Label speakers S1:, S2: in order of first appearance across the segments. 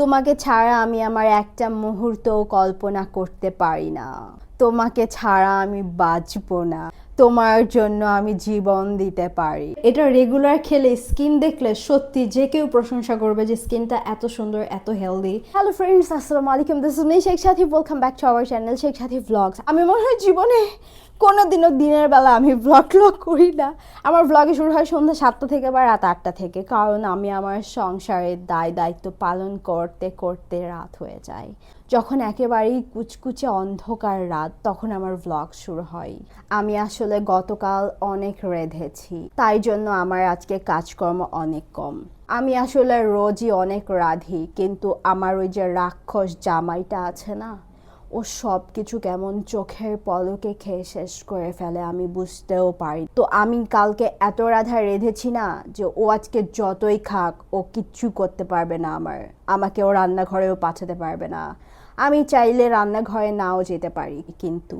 S1: তোমাকে ছাড়া আমি আমার একটা মুহূর্ত কল্পনা করতে পারি না। তোমাকে ছাড়া আমি বাঁচবো না। তোমার জন্য আমি জীবন দিতে পারি। এটা রেগুলার খেলে স্কিন দেখলে সত্যি যে কেউ প্রশংসা করবে যে স্কিনটা এত সুন্দর, এত হেলদি হ্যালো ফ্রেন্ডস আসসালামু আলাইকুম। This is me Sheikh Sathi welcome back to our channel Sheikh Sathi vlogs আমি মনে হয় জীবনে কোনোদিনও দিনের বেলা আমি ব্লগ ট্লগ করি না। আমার ব্লগে শুরু হয় সন্ধ্যা সাতটা থেকে বা রাত আটটা থেকে, কারণ আমি আমার সংসারের দায় দায়িত্ব পালন করতে করতে রাত হয়ে যায়। যখন একেবারেই কুচকুচে অন্ধকার রাত, তখন আমার ব্লগ শুরু হয়। আমি আসলে গতকাল অনেক রেধেছি, তাই জন্য আমার আজকে কাজকর্ম অনেক কম। আমি আসলে রোজই অনেক রাধি, কিন্তু আমার ওই যে রাক্ষস জামাইটা আছে না ও সব কিছু কেমন চোখের পলকে খেয়ে শেষ করে ফেলে আমি বুঝতেও পারি। তো আমি কালকে এত রাধা রেঁধেছি না যে ও আজকে যতই খাক, ও কিচ্ছু করতে পারবে না আমার। আমাকে ও রান্নাঘরেও পাঠাতে পারবে না। আমি চাইলে রান্নাঘরে নাও যেতে পারি, কিন্তু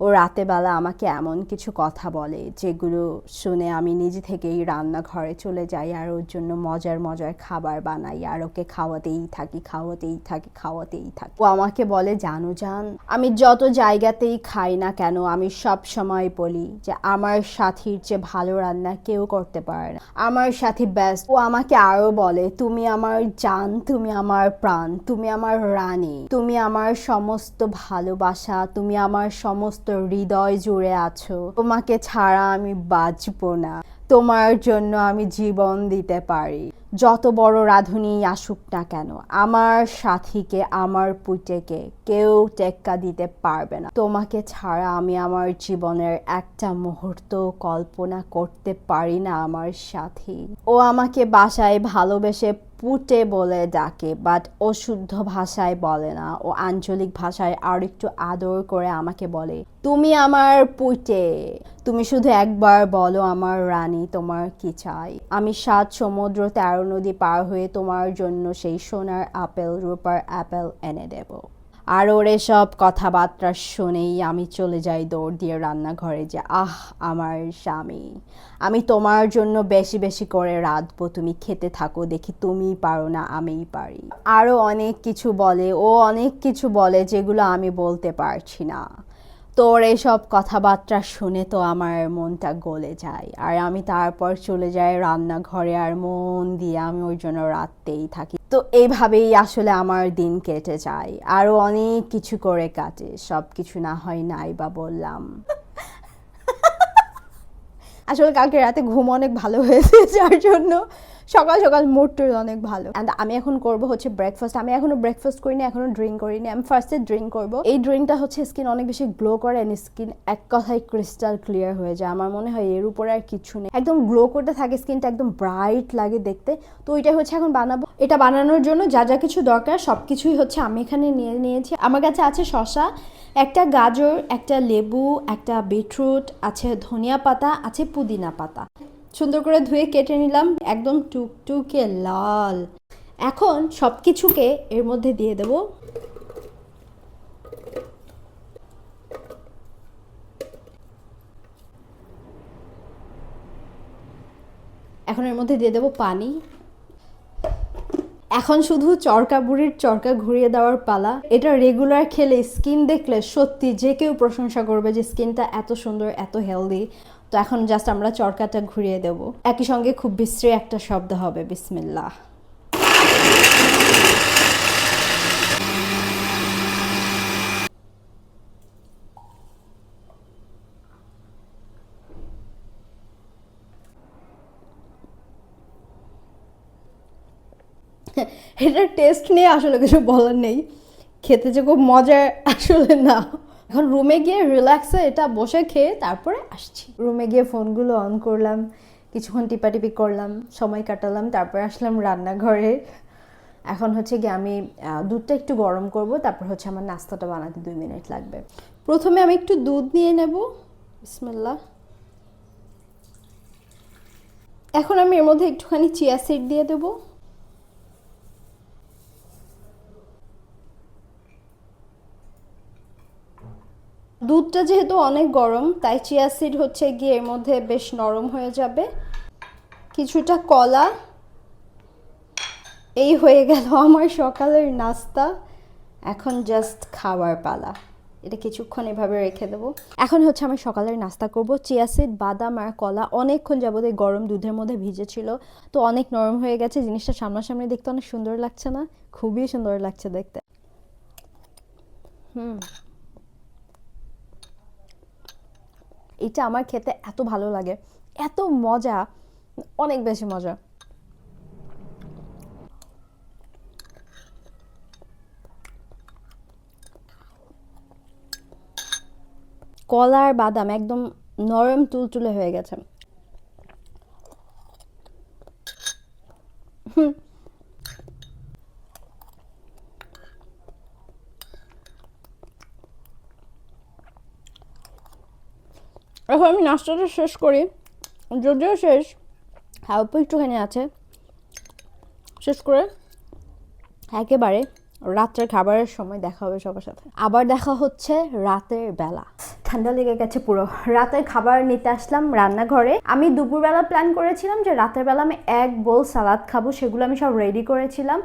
S1: ও রাতেবেলা আমাকে এমন কিছু কথা বলে, যেগুলো শুনে আমি নিজে থেকেই রান্নাঘরে চলে যাই আর ওর জন্য মজার মজার খাবার বানাই আর ওকে খাওয়াতেই থাকি খাওয়াতেই থাকি খাওয়াতেই থাকি। ও আমাকে বলে, জানো জান, আমি যত জায়গাতেই খাই না কেন, আমি সব সময় বলি যে আমার সাথীর চেয়ে ভালো রান্না কেউ করতে পারে না। আমার সাথী ব্যাস্ট ও আমাকে আরও বলে, তুমি আমার জান, তুমি আমার প্রাণ, তুমি আমার রানী, তুমি আমার সমস্ত ভালোবাসা, তুমি আমার সমস্ত হৃদয় জুড়ে আছো। তোমাকে ছাড়া আমি বাঁচবো না। তোমার জন্য আমি জীবন দিতে পারি। যত বড় রাধুনি আসুক না কেন, আমার সাথীকে, আমার পুটেকে কেউ টেক্কা দিতে পারবে না। তোমাকে ছাড়া আমি আমার জীবনের একটা মুহূর্ত কল্পনা করতে পারি না আমার সাথী। ও আমাকে বাসায় ভালোবেসে পুটে বলে ডাকে বাট ও শুদ্ধ ভাষায় বলে না। ও আঞ্চলিক ভাষায় আর একটু আদর করে আমাকে বলে, তুমি আমার পুটে তুমি শুধু একবার বলো আমার রানী তোমার কি চাই। আমি সাত সমুদ্র তেরো নদী পার হয়ে তোমার জন্য সেই সোনার আপেল, রূপার অ্যাপেল এনে দেব। আর ওর এসব কথাবার্তা শুনেই আমি চলে যাই দৌড় দিয়ে রান্নাঘরে যে, আহ, আমার স্বামী, আমি তোমার জন্য বেশি বেশি করে রাঁধবো। তুমি খেতে থাকো, দেখি তুমি পারো না আমিই পারি। আরও অনেক কিছু বলে, ও অনেক কিছু বলে যেগুলো আমি বলতে পারছি না। তোর এসব কথাবার্তা শুনে তো আমার মনটা গলে যায়। আর আমি তারপর চলে যাই রান্নাঘরে আর মন দিয়ে আমি ওই জন্য রাততেই থাকি। তো এইভাবেই আসলে আমার দিন কেটে যায়। আরও অনেক কিছু করে কাটে। সব কিছু না হয় নাই বা বললাম। আসলে কালকে রাতে ঘুম অনেক ভালো হয়েছে, যার জন্য সকাল সকাল মুডটা অনেক ভালো। অ্যান্ড আমি এখন করব হচ্ছে ব্রেকফাস্ট আমি এখনও ব্রেকফাস্ট করিনি, এখনও ড্রিঙ্ক করিনি। আমি ফার্স্টে ড্রিঙ্ক করব। এই ড্রিঙ্কটা হচ্ছে স্কিন অনেক বেশি গ্লো করে অ্যান্ড স্কিন এক কথায় ক্রিস্টাল ক্লিয়ার হয়ে যায়। আমার মনে হয় এর উপরে আর কিছু নেই। একদম গ্লো করতে থাকে স্কিনটা একদম ব্রাইট লাগে দেখতে। তো ওইটাই হচ্ছে এখন বানাবো। এটা বানানোর জন্য যা যা কিছু দরকার সব কিছুই হচ্ছে আমি এখানে নিয়ে নিয়েছি। আমার কাছে আছে শশা একটা গাজর, একটা লেবু, একটা বিটরুট, আছে ধনিয়া পাতা, আছে পুদিনা পাতা। সুন্দর করে ধুয়ে কেটে নিলাম, একদম টুকটুকে লাল। এখন সব কিছুকে এর মধ্যে দিয়ে দেব। এখন এর মধ্যে দিয়ে দেবো পানি। এখন শুধু চরকা বুড়ির চরকা ঘুরিয়ে দেওয়ার পালা। এটা রেগুলার খেলে স্কিন দেখলে সত্যি যে কেউ প্রশংসা করবে যে স্কিনটা এত সুন্দর, এত হেলদি তো এখন জাস্ট আমরা চরকাটা ঘুরিয়ে দেব। একই সঙ্গে খুব বিশ্রী একটা শব্দ হবে, বিসমিল্লাহ। এটার টেস্ট নিয়ে আসলে কিছু বলার নেই। খেতে যে খুব মজার আসলে না। এখন রুমে গিয়ে রিল্যাক্সে এটা বসে খেয়ে তারপরে আসছি। রুমে গিয়ে ফোনগুলো অন করলাম, কিছুক্ষণ টিপাটিপি করলাম, সময় কাটালাম, তারপরে আসলাম রান্নাঘরে। এখন হচ্ছে গিয়ে আমি দুধটা একটু গরম করব, তারপর হচ্ছে আমার নাস্তাটা বানাতে দুই মিনিট লাগবে। প্রথমে আমি একটু দুধ নিয়ে নেব। বিসমিল্লাহ। এখন আমি এর মধ্যে একটুখানি চিয়া সিড দিয়ে দেবো। দুধটা যেহেতু অনেক গরম, তাই চিয়া সিড হচ্ছে গিয়ে এর মধ্যে বেশ নরম হয়ে যাবে। কিছুটা কলা, এই হয়ে গেল আমার সকালের নাস্তা। এখন জাস্ট খাওয়ার পালা। এটা কিছুক্ষণ এভাবে রেখে দেবো। এখন হচ্ছে আমি সকালের নাস্তা করব। চিয়া সিড বাদাম আর কলা অনেকক্ষণ যাবত এই গরম দুধের মধ্যে ভিজেছিল। তো অনেক নরম হয়ে গেছে, জিনিসটা সামনাসামনি দেখতে অনেক সুন্দর লাগছে না? খুবই সুন্দর লাগছে দেখতে। হুম। এটা আমার খেতে এত ভালো লাগে। এত মজা, অনেক বেশি মজা। কলা আর বাদাম একদম নরম তুলতুলে হয়ে গেছে। হুম। এখন আমি নাস্তাটা শেষ করি। যদিও শেষ, অল্প একটুখানি আছে। শেষ করে একেবারে রাত্রের খাবারের সময় দেখা হবে সবার সাথে। আবার দেখা হচ্ছে রাতের বেলা। ঠান্ডা লেগে গেছে পুরো। রাতের খাবার নিতে আসলাম রান্নাঘরে। আমি দুপুরবেলা প্ল্যান করেছিলাম যে রাতের বেলা আমি এক বোল সালাদ খাব, সেগুলো আমি সব রেডি করেছিলাম।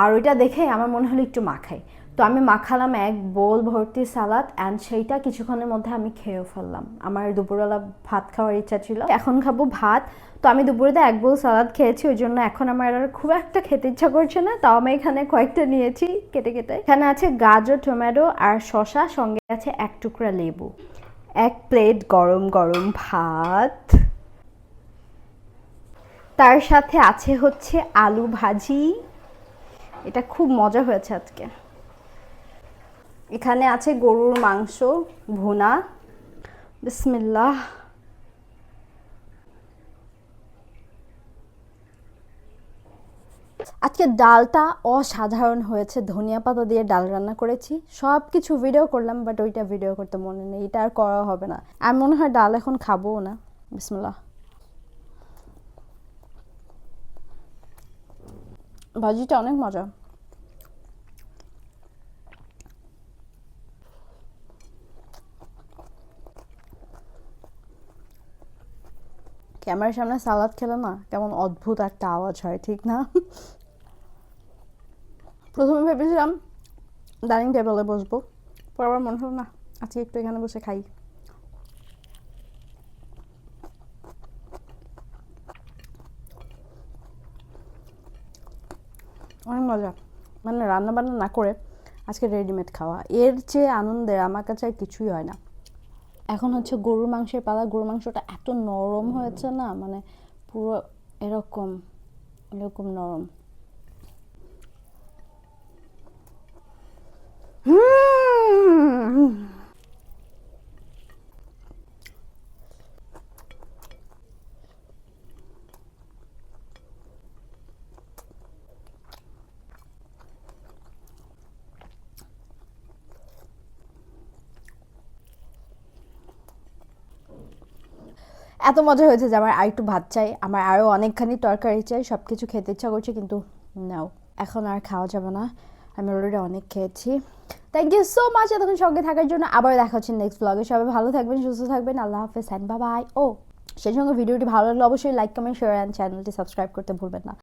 S1: আর ওইটা দেখে আমার মনে হলো একটু মাখাই। তো আমি মাখালাম এক বোল ভর্তি সালাদ অ্যান্ড সেইটা কিছুক্ষণের মধ্যে আমি খেয়েও ফেললাম। আমার দুপুরবেলা ভাত খাওয়ার ইচ্ছা ছিল। এখন খাব ভাত। তো আমি দুপুরে তো এক বোল সালাদ খেয়েছি, ওই জন্য এখন আমার আর খুব একটা খেতে ইচ্ছা করছে না। তাও আমি এখানে কয়েকটা নিয়েছি কেটে কেটে। এখানে আছে গাজর, টমেটো আর শশা সঙ্গে আছে এক টুকরা লেবু। এক প্লেট গরম গরম ভাত। তার সাথে আছে হচ্ছে আলু ভাজি। এটা খুব মজা হয়েছে আজকে। এখানে আছে গরুর মাংস, ভুনা। বিসমিল্লাহ। আজকে ডালটা অসাধারণ হয়েছে। ধনিয়া পাতা দিয়ে ডাল রান্না করেছি। সব কিছু ভিডিও করলাম বাট ওইটা ভিডিও করতে মনে নেই। এটা আর করা হবে না। আমি মনে হয় ডাল এখন খাব না। বিসমিল্লাহ। ভাজিটা অনেক মজা। ক্যামেরার সামনে সালাদ খেলে না কেমন অদ্ভুত একটা আওয়াজ হয়, ঠিক না? প্রথমে ভেবেছিলাম ডাইনিং টেবিলে বসবো, পর আবার মনে হলো, না, আজকে একটু এখানে বসে খাই। অনেক মজা। মানে রান্না বান্না না করে আজকে রেডিমেড খাওয়া। এর চেয়ে আনন্দের আমার কাছে কিছুই হয় না। এখন হচ্ছে গরুর মাংসের পালা, গরুর মাংসটা এত নরম হয়েছে না মানে পুরো এরকম এরকম নরম। হুম। এত মজা হয়েছে যে আমার আর একটু ভাত চাই। আমার আরও অনেকখানি তরকারি চাই সব কিছু খেতে ইচ্ছা করছে, কিন্তু নাও, এখন আর খাওয়া যাবে না। আমি অলরেডি অনেক খেয়েছি। থ্যাংক ইউ সো মাচ এতক্ষণ সঙ্গে থাকার জন্য। আবার দেখা হচ্ছে নেক্সট ব্লগে সবাই ভালো থাকবেন, সুস্থ থাকবেন। আল্লাহ হাফেজ হ্যান্ড বাবাই ও, সেই সঙ্গে ভিডিওটি ভালো লাগলে অবশ্যই লাইক কমেন্ট শেয়ার অ্যান্ড চ্যানেলটি সাবস্ক্রাইব করতে ভুলবেন না।